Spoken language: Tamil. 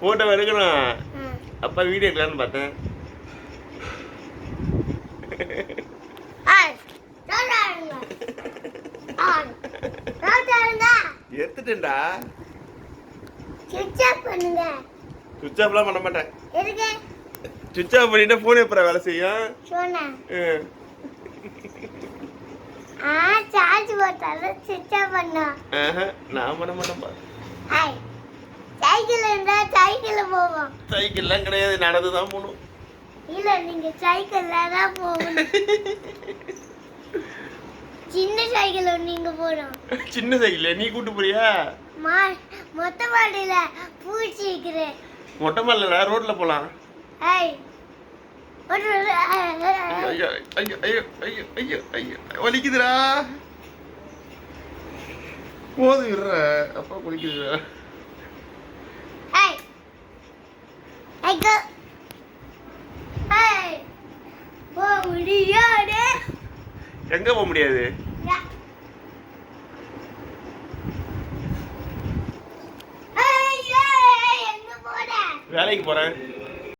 போட்டோ எடுக்கணும். அப்பா வீடியோ எடுக்கலான்னு பார்த்தேன். எடுத்துட்டேன்டா. சுவிட்ச் ஆஃப் பண்ணுங்க. சுவிட்ச் ஆஃப்லாம் பண்ண மாட்டேன். சுவிட்ச் ஆஃப் பண்ணிட்டா ஃபோன் எப்போ வேலை செய்யும்? சார்ஜ் போட்டாலும் சுவிட்ச் ஆஃப் நான் பண்ண ஐ சைக்கிள் இருந்தா சைக்கிள் போவோம். சைக்கிள்லாம் கிடையாது நடந்து தான் போகணும். இல்ல நீங்க சைக்கிள்ல தான் போகணும். சின்ன சைக்கிள் நீங்க போகணும் சின்ன சைக்கிள் நீ கூட்டு போறியா? மா மொத்த மாடியில பூச்சிக்கிறேன் மொட்டை மாடல ரோட்ல போலாம். ஐ. ஐயோ ஐயோ ஐயோ ஐயோ ஐயோ ஐயோ வலிக்குதுடா. போதும் விடுற. அப்பா குளிக்குதுடா ஐ ஐ கோ ஐ ஓ முடியாது. எங்க போக முடியாது? வேலைக்கு போறேன்.